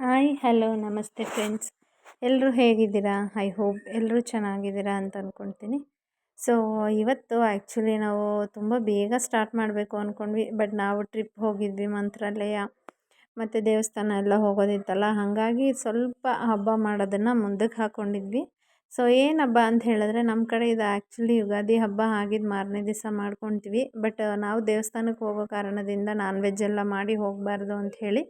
Hi hello ನಮಸ್ತೆ friends ಎಲ್ಲರೂ ಹೇಗಿದ್ದೀರಾ? ಐ ಹೋಪ್ ಎಲ್ಲರೂ ಚೆನ್ನಾಗಿದ್ದೀರಾ ಅಂತ ಅಂದ್ಕೊಳ್ತೀನಿ ಸೊ ಇವತ್ತು ಆ್ಯಕ್ಚುಲಿ ನಾವು ತುಂಬ ಬೇಗ ಸ್ಟಾರ್ಟ್ ಮಾಡಬೇಕು ಅಂದ್ಕೊಂಡ್ವಿ ಬಟ್ ನಾವು ಟ್ರಿಪ್ ಹೋಗಿದ್ವಿ ಮಂತ್ರಾಲಯ, ಮತ್ತು ದೇವಸ್ಥಾನ ಎಲ್ಲ ಹೋಗೋದಿತ್ತಲ್ಲ, ಹಾಗಾಗಿ ಸ್ವಲ್ಪ ಹಬ್ಬ ಮಾಡೋದನ್ನು ಮುಂದಕ್ಕೆ ಹಾಕ್ಕೊಂಡಿದ್ವಿ ಸೊ ಏನು ಹಬ್ಬ ಅಂತ ಹೇಳಿದ್ರೆ ನಮ್ಮ ಕಡೆ ಇದು ಆ್ಯಕ್ಚುಲಿ ಯುಗಾದಿ ಹಬ್ಬ ಆಗಿದ್ದು ಮಾರನೇ ದಿವಸ ಮಾಡ್ಕೊತೀವಿ ಬಟ್ ನಾವು ದೇವಸ್ಥಾನಕ್ಕೆ ಹೋಗೋ ಕಾರಣದಿಂದ ನಾನ್ ವೆಜ್ ಎಲ್ಲ ಮಾಡಿ ಹೋಗಬಾರ್ದು ಅಂಥೇಳಿ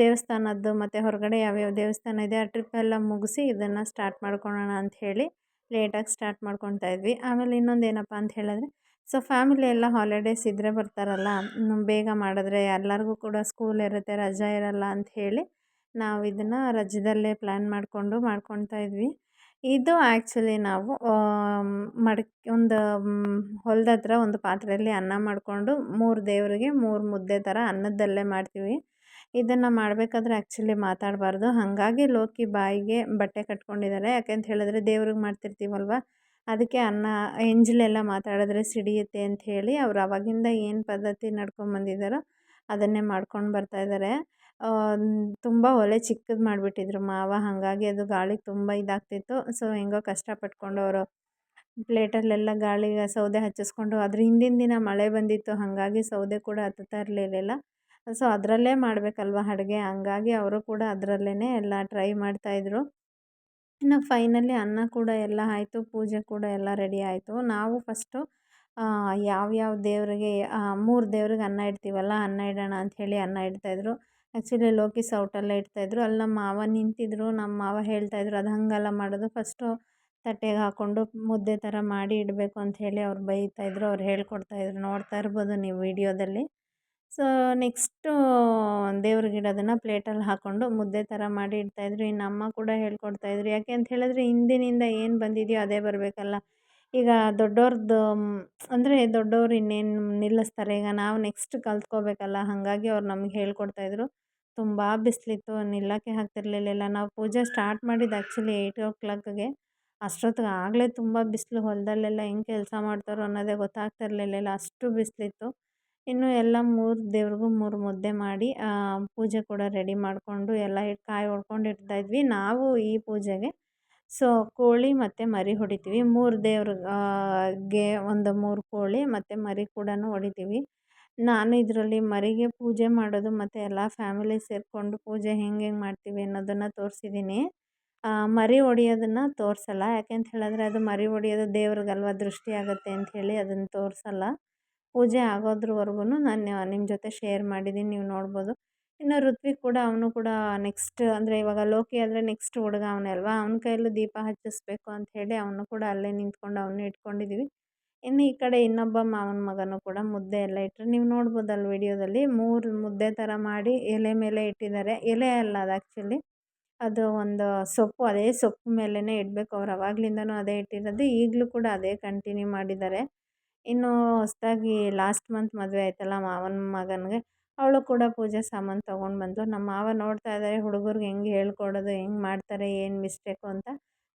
ದೇವಸ್ಥಾನದ್ದು ಮತ್ತು ಹೊರಗಡೆ ಯಾವ್ಯಾವ ದೇವಸ್ಥಾನ ಇದೆ, ಆ ಟ್ರಿಪ್ ಎಲ್ಲ ಮುಗಿಸಿ ಇದನ್ನು ಸ್ಟಾರ್ಟ್ ಮಾಡ್ಕೊಳ್ಳೋಣ ಹೇಳಿ ಲೇಟಾಗಿ ಸ್ಟಾರ್ಟ್ ಮಾಡ್ಕೊತಾ ಇದ್ವಿ. ಆಮೇಲೆ ಇನ್ನೊಂದು ಏನಪ್ಪ ಅಂತ ಹೇಳಿದ್ರೆ ಸೊ ಫ್ಯಾಮಿಲಿ ಎಲ್ಲ ಹಾಲಿಡೇಸ್ ಇದ್ದರೆ ಬರ್ತಾರಲ್ಲ ಬೇಗ ಮಾಡಿದ್ರೆ ಎಲ್ಲರಿಗೂ ಕೂಡ ಸ್ಕೂಲ್ ಇರುತ್ತೆ, ರಜೆ ಇರಲ್ಲ ಹೇಳಿ ನಾವು ಇದನ್ನು ರಜದಲ್ಲೇ ಪ್ಲ್ಯಾನ್ ಮಾಡಿಕೊಂಡು ಮಾಡ್ಕೊತಾ ಇದ್ವಿ. ಇದು ಆ್ಯಕ್ಚುಲಿ ನಾವು ಮಡಕ್ ಒಂದು ಹೊಲದ ಹತ್ರ ಒಂದು ಪಾತ್ರೆಯಲ್ಲಿ ಅನ್ನ ಮಾಡಿಕೊಂಡು ಮೂರು ದೇವರಿಗೆ ಮೂರು ಮುದ್ದೆ ಥರ ಅನ್ನದಲ್ಲೇ ಮಾಡ್ತೀವಿ. ಇದನ್ನು ಮಾಡಬೇಕಾದ್ರೆ ಆ್ಯಕ್ಚುಲಿ ಮಾತಾಡಬಾರ್ದು. ಹಾಗಾಗಿ ಲೋಕಿ ಬಾಯಿಗೆ ಬಟ್ಟೆ ಕಟ್ಕೊಂಡಿದ್ದಾರೆ ಯಾಕೆಂತ ಹೇಳಿದ್ರೆ ದೇವ್ರಿಗೆ ಮಾಡ್ತಿರ್ತೀವಲ್ವ? ಅದಕ್ಕೆ ಅನ್ನ ಎಂಜಲೆಲ್ಲ ಮಾತಾಡಿದ್ರೆ ಸಿಡಿಯುತ್ತೆ ಅಂತ ಹೇಳಿ ಅವ್ರು ಅವಾಗಿಂದ ಏನು ಪದ್ಧತಿ ನಡ್ಕೊಂಬಂದಿದ್ದಾರೋ ಅದನ್ನೇ ಮಾಡ್ಕೊಂಡು ಬರ್ತಾಯಿದ್ದಾರೆ ತುಂಬ ಒಲೆ ಚಿಕ್ಕದು ಮಾಡಿಬಿಟ್ಟಿದ್ರು ಮಾವ. ಹಾಗಾಗಿ ಅದು ಗಾಳಿಗೆ ತುಂಬ ಇದಾಗ್ತಿತ್ತು. ಸೊ ಹೆಂಗೋ ಕಷ್ಟಪಟ್ಕೊಂಡು ಅವರು ಪ್ಲೇಟಲ್ಲೆಲ್ಲ ಗಾಳಿಗೆ ಸೌದೆ ಹಚ್ಚಿಸ್ಕೊಂಡು ಅದ್ರ ಹಿಂದಿನ ದಿನ ಮಳೆ ಬಂದಿತ್ತು. ಹಾಗಾಗಿ ಸೌದೆ ಕೂಡ ಹತ್ತುತ್ತಾ ಇರಲಿಲ್ಲ ಸೊ, ಅದರಲ್ಲೇ ಮಾಡಬೇಕಲ್ವ ಅಡುಗೆ? ಹಂಗಾಗಿ ಅವರು ಕೂಡ ಅದರಲ್ಲೇ ಎಲ್ಲ ಟ್ರೈ ಮಾಡ್ತಾಯಿದ್ರು ಇನ್ನು ಫೈನಲಿ ಅನ್ನ ಕೂಡ ಎಲ್ಲ ಆಯಿತು, ಪೂಜೆ ಕೂಡ ಎಲ್ಲ ರೆಡಿ ಆಯಿತು. ನಾವು ಫಸ್ಟು ಯಾವ್ಯಾವ ದೇವರಿಗೆ ಮೂರು ದೇವ್ರಿಗೆ ಅನ್ನ ಇಡ್ತೀವಲ್ಲ, ಅನ್ನ ಇಡೋಣ ಅಂಥೇಳಿ ಅನ್ನ ಇಡ್ತಾಯಿದ್ರು ಆ್ಯಕ್ಚುಲಿ ಲೋಕಿ ಸೌಟಲ್ಲೇ ಇಡ್ತಾಯಿದ್ರು ಅಲ್ಲಿ ನಮ್ಮ ಮಾವ ನಿಂತಿದ್ರು, ನಮ್ಮ ಮಾವ ಹೇಳ್ತಾಯಿದ್ರು ಅದು ಹಂಗೆಲ್ಲ ಮಾಡೋದು, ಫಸ್ಟು ತಟ್ಟೆಗೆ ಹಾಕ್ಕೊಂಡು ಮುದ್ದೆ ಥರ ಮಾಡಿ ಇಡಬೇಕು ಅಂಥೇಳಿ ಅವ್ರು ಬೈತಾಯಿದ್ರು ಅವ್ರು ಹೇಳ್ಕೊಡ್ತಾಯಿದ್ರು ನೋಡ್ತಾ ಇರ್ಬೋದು ನೀವು ವೀಡಿಯೋದಲ್ಲಿ. ಸೊ, ನೆಕ್ಸ್ಟು ದೇವ್ರಿಗೆ ಇಡೋದನ್ನು ಪ್ಲೇಟಲ್ಲಿ ಹಾಕ್ಕೊಂಡು ಮುದ್ದೆ ಥರ ಮಾಡಿ ಇಡ್ತಾಯಿದ್ರು ಇನ್ನು ಅಮ್ಮ ಕೂಡ ಹೇಳ್ಕೊಡ್ತಾಯಿದ್ರು ಯಾಕೆ ಅಂತ ಹೇಳಿದ್ರೆ, ಹಿಂದಿನಿಂದ ಏನು ಬಂದಿದೆಯೋ ಅದೇ ಬರಬೇಕಲ್ಲ. ಈಗ ದೊಡ್ಡವ್ರದ್ದು ಅಂದರೆ ದೊಡ್ಡವ್ರು ಇನ್ನೇನು ನಿಲ್ಲಿಸ್ತಾರೆ. ಈಗ ನಾವು ನೆಕ್ಸ್ಟ್ ಕಲ್ತ್ಕೋಬೇಕಲ್ಲ. ಹಾಗಾಗಿ ಅವ್ರು ನಮ್ಗೆ ಹೇಳ್ಕೊಡ್ತಾಯಿದ್ರು ತುಂಬ ಬಿಸಿಲಿತ್ತು. ನಿಲ್ಲಕ್ಕೆ ಆಗ್ತಿರ್ಲಿಲ್ಲ. ನಾವು ಪೂಜೆ ಸ್ಟಾರ್ಟ್ ಮಾಡಿದ್ದು ಆ್ಯಕ್ಚುಲಿ ಏಯ್ಟ್ ಓ ಕ್ಲಾಕ್ಗೆ. ಅಷ್ಟೊತ್ತಿಗೆ ಆಗಲೇ ತುಂಬ ಬಿಸಿಲು ಹೊಲದಲ್ಲೆಲ್ಲ ಹೆಂಗೆ ಕೆಲಸ ಮಾಡ್ತಾರೋ ಅನ್ನೋದೇ ಗೊತ್ತಾಗ್ತಿರ್ಲಿಲ್ಲ. ಅಷ್ಟು ಬಿಸಿಲಿತ್ತು. ಇನ್ನು ಎಲ್ಲ ಮೂರು ದೇವ್ರಿಗೂ ಮೂರು ಮುದ್ದೆ ಮಾಡಿ ಪೂಜೆ ಕೂಡ ರೆಡಿ ಮಾಡಿಕೊಂಡು ಎಲ್ಲ ಇಟ್ಟು ಕಾಯಿ ಹೊಡ್ಕೊಂಡು ಇಡ್ತಾಯಿದ್ವಿ ನಾವು ಈ ಪೂಜೆಗೆ, ಸೊ, ಕೋಳಿ ಮತ್ತು ಮರಿ ಹೊಡಿತೀವಿ. ಮೂರು ದೇವ್ರಿಗೆ ಒಂದು ಮೂರು ಕೋಳಿ ಮತ್ತು ಮರಿ ಕೂಡ ಹೊಡಿತೀವಿ. ನಾನು ಇದರಲ್ಲಿ ಮರಿಗೆ ಪೂಜೆ ಮಾಡೋದು ಮತ್ತು ಎಲ್ಲ ಫ್ಯಾಮಿಲಿ ಸೇರಿಕೊಂಡು ಪೂಜೆ ಹೆಂಗೆ ಹೆಂಗೆ ಮಾಡ್ತೀವಿ ಅನ್ನೋದನ್ನು ತೋರಿಸಿದ್ದೀನಿ ಮರಿ ಹೊಡಿಯೋದನ್ನು ತೋರಿಸಲ್ಲ. ಯಾಕೆ ಅಂತ ಹೇಳಿದ್ರೆ ಅದು ಮರಿ ಹೊಡಿಯೋದು ದೇವ್ರಿಗಲ್ವ ದೃಷ್ಟಿ ಆಗುತ್ತೆ ಅಂಥೇಳಿ ಅದನ್ನು ತೋರಿಸಲ್ಲ. ಪೂಜೆ ಆಗೋದ್ರವರ್ಗು ನಾನು ನಿಮ್ಮ ಜೊತೆ ಶೇರ್ ಮಾಡಿದ್ದೀನಿ ನೀವು ನೋಡ್ಬೋದು. ಇನ್ನು ಋತ್ವಿಕ್ ಕೂಡ, ಅವನು ಕೂಡ ನೆಕ್ಸ್ಟ್ ಅಂದರೆ ಇವಾಗ ಲೋಕಿ ಆದರೆ ನೆಕ್ಸ್ಟ್ ಹುಡುಗ ಅವನೇ ಅಲ್ವಾ? ಅವನ ಕೈಯಲ್ಲೂ ದೀಪ ಹಚ್ಚಿಸ್ಬೇಕು ಅಂತ ಹೇಳಿ ಅವನು ಕೂಡ ಅಲ್ಲೇ ನಿಂತ್ಕೊಂಡು ಅವನು ಇಟ್ಕೊಂಡಿದ್ದೀವಿ ಇನ್ನು ಈ ಕಡೆ ಇನ್ನೊಬ್ಬ ಮಾವನ ಮಗನೂ ಕೂಡ ಮುದ್ದೆ ಎಲ್ಲ ಇಟ್ಟರೆ ನೀವು ನೋಡ್ಬೋದಲ್ಲ ವಿಡಿಯೋದಲ್ಲಿ, ಮೂರು ಮುದ್ದೆ ಥರ ಮಾಡಿ ಎಲೆ ಮೇಲೆ ಇಟ್ಟಿದ್ದಾರೆ. ಎಲೆ ಅಲ್ಲ ಅದು ಆ್ಯಕ್ಚುಲಿ ಅದು ಒಂದು ಸೊಪ್ಪು, ಅದೇ ಸೊಪ್ಪು ಮೇಲೇ ಇಡಬೇಕು. ಅವ್ರು ಅವಾಗ್ಲಿಂದನೂ ಅದೇ ಇಟ್ಟಿರೋದು. ಈಗಲೂ ಕೂಡ ಅದೇ ಕಂಟಿನ್ಯೂ ಮಾಡಿದ್ದಾರೆ. ಇನ್ನು ಹೊಸದಾಗಿ ಲಾಸ್ಟ್ ಮಂತ್ ಮದುವೆ ಆಯ್ತಲ್ಲ ಮಾವನ ಮಗನಿಗೆ, ಅವಳು ಕೂಡ ಪೂಜೆ ಸಾಮಾನು ತೊಗೊಂಡು ಬಂದಳು ನಮ್ಮ ಮಾವ ನೋಡ್ತಾ ಇದ್ದಾರೆ ಹುಡುಗರಿಗೆ ಹೆಂಗೆ ಹೇಳ್ಕೊಡೋದು, ಹೆಂಗೆ ಮಾಡ್ತಾರೆ, ಏನು ಮಿಸ್ಟೇಕು ಅಂತ.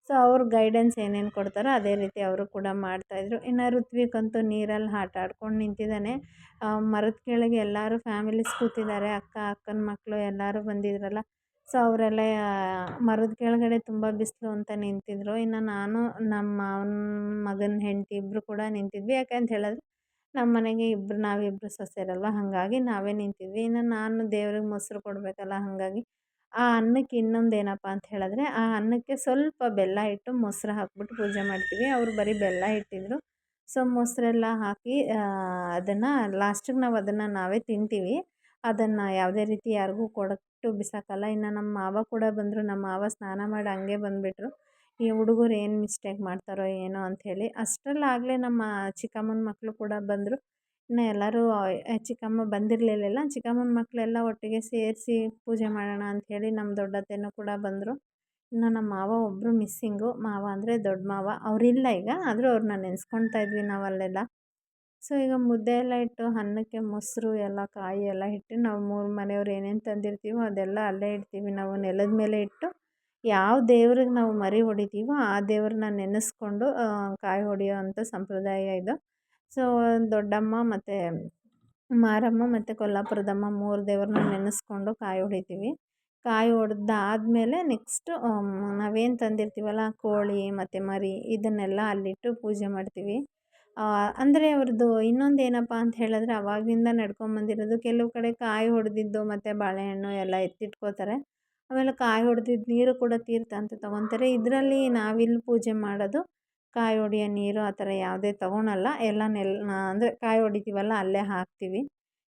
ಸೊ, ಅವ್ರ ಗೈಡೆನ್ಸ್ ಏನೇನು ಕೊಡ್ತಾರೋ ಅದೇ ರೀತಿ ಅವರು ಕೂಡ ಮಾಡ್ತಾಯಿದ್ರು ಇನ್ನು ಋತ್ವಿಕ್ ಅಂತೂ ನೀರಲ್ಲಿ ಆಟ ಆಡ್ಕೊಂಡು ನಿಂತಿದ್ದಾನೆ. ಮರದ ಕೆಳಗೆ ಎಲ್ಲರೂ ಫ್ಯಾಮಿಲೀಸ್ ಕೂತಿದ್ದಾರೆ. ಅಕ್ಕ, ಅಕ್ಕನ ಮಕ್ಕಳು ಎಲ್ಲರೂ ಬಂದಿದ್ರಲ್ಲ. ಸೊ, ಅವರೆಲ್ಲ ಮರದ ಕೆಳಗಡೆ ತುಂಬ ಬಿಸಿಲು ಅಂತ ನಿಂತಿದ್ದರು ಇನ್ನು ನಾನು, ನಮ್ಮ ಮಾವನ ಮಗನ ಹೆಂಡತಿ ಇಬ್ಬರು ಕೂಡ ನಿಂತಿದ್ವಿ. ಯಾಕೆ ಅಂತ ಹೇಳಿದ್ರೆ, ನಮ್ಮ ಮನೆಗೆ ಇಬ್ಬರು ನಾವಿಬ್ಬರು ಸೊಸೆಯರಲ್ವ ಹಾಗಾಗಿ ನಾವೇ ನಿಂತಿದ್ವಿ. ಇನ್ನು ನಾನು ದೇವ್ರಿಗೆ ಮೊಸರು ಕೊಡಬೇಕಲ್ಲ, ಹಾಗಾಗಿ ಆ ಅನ್ನಕ್ಕೆ ಇನ್ನೊಂದು ಏನಪ್ಪ ಅಂತ ಹೇಳಿದ್ರೆ, ಆ ಅನ್ನಕ್ಕೆ ಸ್ವಲ್ಪ ಬೆಲ್ಲ ಇಟ್ಟು ಮೊಸರು ಹಾಕ್ಬಿಟ್ಟು ಪೂಜೆ ಮಾಡ್ತೀವಿ. ಅವರು ಬರೀ ಬೆಲ್ಲ ಇಟ್ಟಿದ್ರು. ಸೊ, ಮೊಸರೆಲ್ಲ ಹಾಕಿ ಅದನ್ನು, ಲಾಸ್ಟಿಗೆ ನಾವು ಅದನ್ನು ನಾವೇ ತಿಂತೀವಿ. ಅದನ್ನು ಯಾವುದೇ ರೀತಿ ಯಾರಿಗೂ ಕೊಟ್ಟು ಬಿಸಾಕಲ್ಲ. ಇನ್ನು ನಮ್ಮ ಮಾವ ಕೂಡ ಬಂದರು ನಮ್ಮ ಮಾವ ಸ್ನಾನ ಮಾಡಿ ಹಂಗೆ ಬಂದುಬಿಟ್ರು. ಈ ಹುಡುಗರು ಏನು ಮಿಸ್ಟೇಕ್ ಮಾಡ್ತಾರೋ ಏನೋ ಅಂಥೇಳಿ ಅಷ್ಟರಲ್ಲಾಗಲೇ ನಮ್ಮ ಚಿಕ್ಕಮ್ಮನ ಮಕ್ಕಳು ಕೂಡ ಬಂದರು. ಇನ್ನು ಎಲ್ಲರೂ ಚಿಕ್ಕಮ್ಮ ಬಂದಿರಲಿಲ್ಲ. ಚಿಕ್ಕಮ್ಮನ ಮಕ್ಕಳೆಲ್ಲ ಒಟ್ಟಿಗೆ ಸೇರಿಸಿ ಪೂಜೆ ಮಾಡೋಣ ಅಂಥೇಳಿ ನಮ್ಮ ದೊಡ್ಡತ್ತೆನೂ ಕೂಡ ಬಂದರು. ಇನ್ನು ನಮ್ಮ ಮಾವ ಒಬ್ಬರು ಮಿಸ್ಸಿಂಗು ಮಾವ ಅಂದರೆ ದೊಡ್ಡ ಮಾವ. ಅವರಿಲ್ಲ ಈಗ, ಆದರೂ ಅವ್ರನ್ನ ನೆನೆಸ್ಕೊಳ್ತಾ ಇದ್ವಿ ನಾವು ಅಲ್ಲೆಲ್ಲ ಸೊ, ಈಗ ಮುದ್ದೆ ಎಲ್ಲ ಇಟ್ಟು ಅನ್ನಕ್ಕೆ ಮೊಸರು ಎಲ್ಲ, ಕಾಯಿ ಎಲ್ಲ ಇಟ್ಟು ನಾವು ಮೂರು ಮನೆಯವ್ರು ಏನೇನು ತಂದಿರ್ತೀವೋ ಅದೆಲ್ಲ ಅಲ್ಲೇ ಇಡ್ತೀವಿ. ನಾವು ನೆಲದ ಮೇಲೆ ಇಟ್ಟು ಯಾವ ದೇವ್ರಿಗೆ ನಾವು ಮರಿ ಹೊಡಿತೀವೋ ಆ ದೇವ್ರನ್ನ ನೆನೆಸ್ಕೊಂಡು ಕಾಯಿ ಹೊಡೆಯೋ ಅಂಥ ಸಂಪ್ರದಾಯ ಇದು. ಸೊ, ದೊಡ್ಡಮ್ಮ ಮತ್ತು ಮಾರಮ್ಮ ಮತ್ತು ಕೊಲ್ಲಾಪುರದಮ್ಮ ಮೂರು ದೇವ್ರನ್ನ ನೆನೆಸ್ಕೊಂಡು ಕಾಯಿ ಹೊಡಿತೀವಿ. ಕಾಯಿ ಹೊಡೆದಾದ್ಮೇಲೆ ನೆಕ್ಸ್ಟು ನಾವೇನು ತಂದಿರ್ತೀವಲ್ಲ, ಕೋಳಿ ಮತ್ತು ಮರಿ ಇದನ್ನೆಲ್ಲ ಅಲ್ಲಿಟ್ಟು ಪೂಜೆ ಮಾಡ್ತೀವಿ. ಅಂದರೆ ಅವ್ರದ್ದು ಇನ್ನೊಂದು ಏನಪ್ಪ ಅಂತ ಹೇಳಿದ್ರೆ ಅವಾಗಿಂದ ನಡ್ಕೊಂಬಂದಿರೋದು ಕೆಲವು ಕಡೆ ಕಾಯಿ ಹೊಡೆದಿದ್ದು ಮತ್ತು ಬಾಳೆಹಣ್ಣು ಎಲ್ಲ ಎತ್ತಿಟ್ಕೋತಾರೆ. ಆಮೇಲೆ ಕಾಯಿ ಹೊಡೆದಿದ್ದು ನೀರು ಕೂಡ ತೀರ್ಥ ಅಂತ ತೊಗೊತಾರೆ. ಇದರಲ್ಲಿ ನಾವಿಲ್ಲಿ ಪೂಜೆ ಮಾಡೋದು ಕಾಯಿ ಹೊಡೆಯೋ ನೀರು ಆ ಥರ ಯಾವುದೇ ತೊಗೊಳಲ್ಲ. ಎಲ್ಲ ನೆಲ್ ಅಂದರೆ ಕಾಯಿ ಹೊಡಿತೀವಲ್ಲ ಅಲ್ಲೇ ಹಾಕ್ತೀವಿ.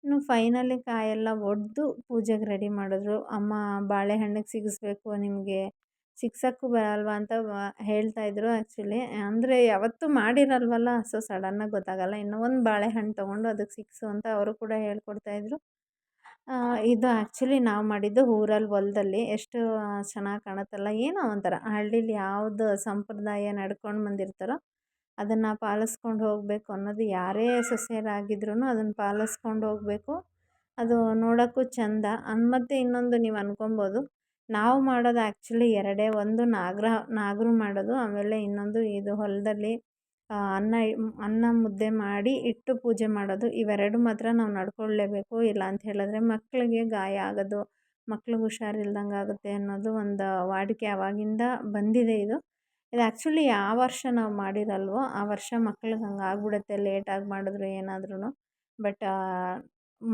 ಇನ್ನು ಫೈನಲಿ ಕಾಯೆಲ್ಲ ಒಡೆದು ಪೂಜೆಗೆ ರೆಡಿ ಮಾಡಿದ್ರು. ಅಮ್ಮ ಬಾಳೆಹಣ್ಣಿಗೆ ಸಿಗಿಸ್ಬೇಕು ನಿಮಗೆ ಸಿಗ್ಸೋಕ್ಕೂ ಬರಲ್ವ ಅಂತ ಹೇಳ್ತಾಯಿದ್ರು ಆ್ಯಕ್ಚುಲಿ ಅಂದರೆ ಯಾವತ್ತೂ ಮಾಡಿರಲ್ವಲ್ಲ ಸೊ ಸಡನ್ನಾಗಿ ಗೊತ್ತಾಗಲ್ಲ. ಇನ್ನೂ ಒಂದು ಬಾಳೆಹಣ್ಣು ತೊಗೊಂಡು ಅದಕ್ಕೆ ಸಿಕ್ಸು ಅಂತ ಅವರು ಕೂಡ ಹೇಳ್ಕೊಡ್ತಾಯಿದ್ರು ಇದು ಆ್ಯಕ್ಚುಲಿ ನಾವು ಮಾಡಿದ್ದು ಊರಲ್ಲಿ ಹೊಲದಲ್ಲಿ. ಎಷ್ಟು ಚೆನ್ನಾಗಿ ಕಾಣುತ್ತಲ್ಲ, ಏನೋ ಒಂಥರ. ಹಳ್ಳೀಲಿ ಯಾವುದು ಸಂಪ್ರದಾಯ ನಡ್ಕೊಂಡು ಬಂದಿರ್ತಾರೋ, ಅದನ್ನು ಪಾಲಿಸ್ಕೊಂಡು ಹೋಗಬೇಕು ಅನ್ನೋದು ಯಾರೇ ಸೊಸೆಯರಾಗಿದ್ರೂ ಅದನ್ನು ಪಾಲಿಸ್ಕೊಂಡು ಹೋಗಬೇಕು. ಅದು ನೋಡೋಕ್ಕೂ ಚೆಂದ. ಮತ್ತು ಇನ್ನೊಂದು ನೀವು ಅಂದ್ಕೊಬೋದು ನಾವು ಮಾಡೋದು ಆ್ಯಕ್ಚುಲಿ ಎರಡೇ ಒಂದು ನಾಗರ, ನಾಗರು ಮಾಡೋದು, ಆಮೇಲೆ ಇನ್ನೊಂದು ಇದು ಹೊಲದಲ್ಲಿ ಅನ್ನ ಅನ್ನ ಮುದ್ದೆ ಮಾಡಿ ಇಟ್ಟು ಪೂಜೆ ಮಾಡೋದು. ಇವೆರಡು ಮಾತ್ರ ನಾವು ನಡ್ಕೊಳ್ಳೇಬೇಕು. ಇಲ್ಲ ಅಂತ ಹೇಳಿದ್ರೆ ಮಕ್ಕಳಿಗೆ ಗಾಯ ಆಗೋದು, ಮಕ್ಳಿಗೆ ಹುಷಾರಿಲ್ದಂಗೆ ಆಗುತ್ತೆ ಅನ್ನೋದು ಒಂದು ವಾಡಿಕೆ ಆವಾಗಿಂದ ಬಂದಿದೆ ಇದು. ಇದು ಆ್ಯಕ್ಚುಲಿ ಯಾವ ವರ್ಷ ನಾವು ಮಾಡಿರಲ್ವೋ ಆ ವರ್ಷ ಮಕ್ಳಿಗೆ ಹಂಗೆ ಆಗ್ಬಿಡುತ್ತೆ, ಲೇಟಾಗಿ ಮಾಡಿದ್ರು ಏನಾದ್ರೂ ಬಟ್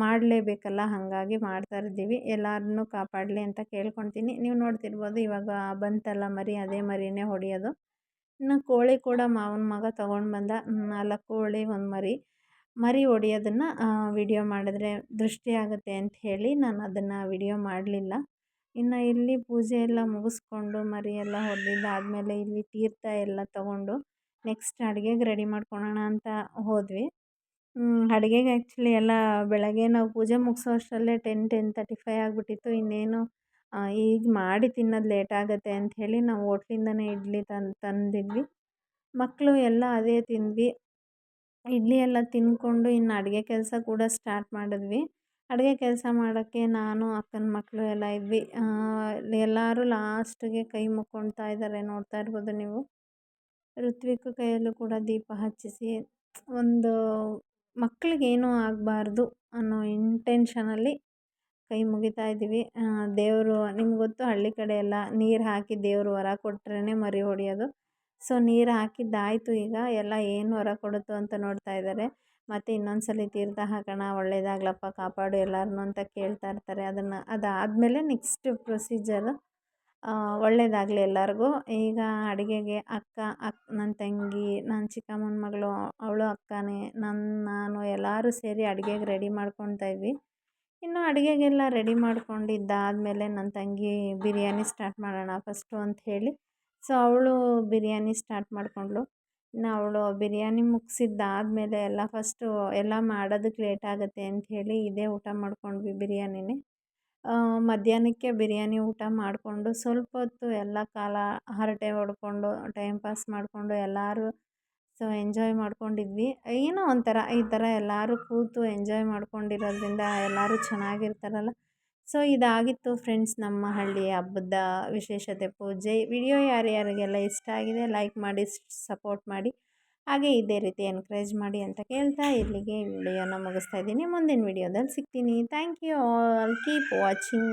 ಮಾಡಲೇಬೇಕಲ್ಲ, ಹಾಗಾಗಿ ಮಾಡ್ತಾ ಇದ್ದೀವಿ ಎಲ್ಲರನ್ನೂ ಕಾಪಾಡಲಿ ಅಂತ ಕೇಳ್ಕೊತೀನಿ. ನೀವು ನೋಡ್ತಿರ್ಬೋದು ಇವಾಗ ಬಂತಲ್ಲ ಮರಿ, ಅದೇ ಮರಿನೇ ಹೊಡೆಯೋದು. ಇನ್ನು ಕೋಳಿ ಕೂಡ ಮಾವನ ಮಗ ತೊಗೊಂಡು ಬಂದ ನಾಲ್ಕು ಕೋಳಿ, ಒಂದು ಮರಿ. ಮರಿ ಹೊಡೆಯೋದನ್ನು ವಿಡಿಯೋ ಮಾಡಿದ್ರೆ ದೃಷ್ಟಿ ಆಗುತ್ತೆ ಅಂತ ಹೇಳಿ ನಾನು ಅದನ್ನು ವಿಡಿಯೋ ಮಾಡಲಿಲ್ಲ. ಇನ್ನು ಇಲ್ಲಿ ಪೂಜೆ ಎಲ್ಲ ಮುಗಿಸ್ಕೊಂಡು ಮರಿ ಎಲ್ಲ ಹೊಡೆದಿದ್ದಾದಮೇಲೆ ಇಲ್ಲಿ ತೀರ್ಥ ಎಲ್ಲ ತೊಗೊಂಡು ನೆಕ್ಸ್ಟ್ ಅಡುಗೆಗೆ ರೆಡಿ ಮಾಡ್ಕೊಳ್ಳೋಣ ಅಂತ ಹೋದ್ವಿ. ಅಡುಗೆಗೆ ಆ್ಯಕ್ಚುಲಿ ಎಲ್ಲ ಬೆಳಗ್ಗೆ ನಾವು ಪೂಜೆ ಮುಗಿಸೋ ಅಷ್ಟರಲ್ಲೇ ಟೆನ್ ಟೆನ್ ತರ್ಟಿ ಫೈವ್ ಆಗಿಬಿಟ್ಟಿತ್ತು. ಇನ್ನೇನು ಈಗ ಮಾಡಿ ತಿನ್ನೋದು ಲೇಟ್ ಆಗುತ್ತೆ ಅಂಥೇಳಿ ನಾವು ಹೋಟ್ಲಿಂದನೇ ಇಡ್ಲಿ ತಂದು, ತಂದಿದ್ವಿ. ಮಕ್ಕಳು ಎಲ್ಲ ಅದೇ ತಿಂದ್ವಿ. ಇಡ್ಲಿ ಎಲ್ಲ ತಿಂದ್ಕೊಂಡು ಇನ್ನು ಅಡುಗೆ ಕೆಲಸ ಕೂಡ ಸ್ಟಾರ್ಟ್ ಮಾಡಿದ್ವಿ. ಅಡುಗೆ ಕೆಲಸ ಮಾಡೋಕ್ಕೆ ನಾನು, ಅಕ್ಕನ ಮಕ್ಕಳು ಎಲ್ಲ ಇದ್ವಿ. ಎಲ್ಲರೂ ಲಾಸ್ಟಿಗೆ ಕೈ ಮುಕ್ಕೊಳ್ತಾ ಇದ್ದಾರೆ ನೋಡ್ತಾ ಇರ್ಬೋದು ನೀವು. ಋತ್ವಿಕ್ ಕೈಯಲ್ಲೂ ಕೂಡ ದೀಪ ಹಚ್ಚಿಸಿ ಒಂದು ಮಕ್ಳಿಗೇನೂ ಆಗಬಾರ್ದು ಅನ್ನೋ ಇಂಟೆನ್ಷನಲ್ಲಿ ಕೈ ಮುಗಿತಾ ಇದ್ದೀವಿ. ದೇವರು, ನಿಮ್ಗೆ ಗೊತ್ತು ಹಳ್ಳಿ ಕಡೆ ಎಲ್ಲ ನೀರು ಹಾಕಿ ದೇವರು ವರ ಕೊಟ್ರೇ ಮರಿ ಹೊಡೆಯೋದು. ಸೊ, ನೀರು ಹಾಕಿದ್ದಾಯಿತು ಈಗ, ಎಲ್ಲ ಏನು ವರ ಕೊಡುತ್ತೋ ಅಂತ ನೋಡ್ತಾ ಇದ್ದಾರೆ ಮತ್ತು ಇನ್ನೊಂದು ಸಲ ತೀರ್ಥ ಹಾಕೋಣ ಒಳ್ಳೇದಾಗ್ಲಪ್ಪ, ಕಾಪಾಡು ಎಲ್ಲರನ್ನೂ ಅಂತ ಕೇಳ್ತಾ ಇರ್ತಾರೆ. ಅದನ್ನು ಅದಾದಮೇಲೆ ನೆಕ್ಸ್ಟ್ ಪ್ರೊಸೀಜರು ಒಳ್ಳೇದಾಗಲಿ ಎಲ್ಲರಿಗೂ. ಈಗ ಅಡುಗೆಗೆ ಅಕ್ಕ ಅಕ್ಕ ನನ್ನ ತಂಗಿ ನನ್ನ ಚಿಕ್ಕಮ್ಮನ ಮಗಳು, ಅವಳು ಅಕ್ಕನೇ ನನ್ನ ನಾನು ಎಲ್ಲರೂ ಸೇರಿ ಅಡುಗೆಗೆ ರೆಡಿ ಮಾಡ್ಕೊಳ್ತಾ ಇದ್ವಿ. ಇನ್ನು ಅಡುಗೆಗೆಲ್ಲ ರೆಡಿ ಮಾಡ್ಕೊಂಡಿದ್ದಾದಮೇಲೆ ನನ್ನ ತಂಗಿ ಬಿರಿಯಾನಿ ಸ್ಟಾರ್ಟ್ ಮಾಡೋಣ ಫಸ್ಟು ಅಂತ ಹೇಳಿ. ಸೊ, ಅವಳು ಬಿರಿಯಾನಿ ಸ್ಟಾರ್ಟ್ ಮಾಡಿಕೊಂಡ್ಳು. ಇನ್ನು ಅವಳು ಬಿರಿಯಾನಿ ಮುಗಿಸಿದ್ದಾದ್ಮೇಲೆ ಎಲ್ಲ ಫಸ್ಟು ಎಲ್ಲ ಮಾಡೋದಕ್ಕೆ ಲೇಟ್ ಆಗುತ್ತೆ ಅಂತ ಹೇಳಿ ಇದೇ ಊಟ ಮಾಡ್ಕೊಂಡ್ವಿ ಬಿರಿಯಾನಿನೇ. ಮಧ್ಯಾಹ್ನಕ್ಕೆ ಬಿರಿಯಾನಿ ಊಟ ಮಾಡಿಕೊಂಡು ಸ್ವಲ್ಪ ಹೊತ್ತು ಎಲ್ಲ ಕಾಲ ಹರಟೆ ಹೊಡ್ಕೊಂಡು ಟೈಮ್ ಪಾಸ್ ಮಾಡಿಕೊಂಡು ಎಲ್ಲರೂ ಸೊ ಎಂಜಾಯ್ ಮಾಡ್ಕೊಂಡಿದ್ವಿ. ಏನೋ ಒಂಥರ ಈ ಥರ ಎಲ್ಲರೂ ಕೂತು ಎಂಜಾಯ್ ಮಾಡ್ಕೊಂಡಿರೋದ್ರಿಂದ ಎಲ್ಲರೂ ಚೆನ್ನಾಗಿರ್ತಾರಲ್ಲ. ಸೊ ಇದಾಗಿತ್ತು ಫ್ರೆಂಡ್ಸ್ ನಮ್ಮ ಹಳ್ಳಿಯ ಹಬ್ಬದ ವಿಶೇಷತೆ ಪೂಜೆ. ವಿಡಿಯೋ ಯಾರ್ಯಾರಿಗೆಲ್ಲ ಇಷ್ಟ ಆಗಿದೆ ಲೈಕ್ ಮಾಡಿ ಸಪೋರ್ಟ್ ಮಾಡಿ. ಹಾಗೆ ಇದೇ ರೀತಿ ಎನ್ಕರೇಜ್ ಮಾಡಿ ಅಂತ ಕೇಳ್ತಾ ಇಲ್ಲಿಗೆ ವಿಡಿಯೋನ ಮುಗಿಸ್ತಾ ಇದ್ದೀನಿ. ಮುಂದಿನ ವಿಡಿಯೋದಲ್ಲಿ ಸಿಗ್ತೀನಿ. Thank you all keep watching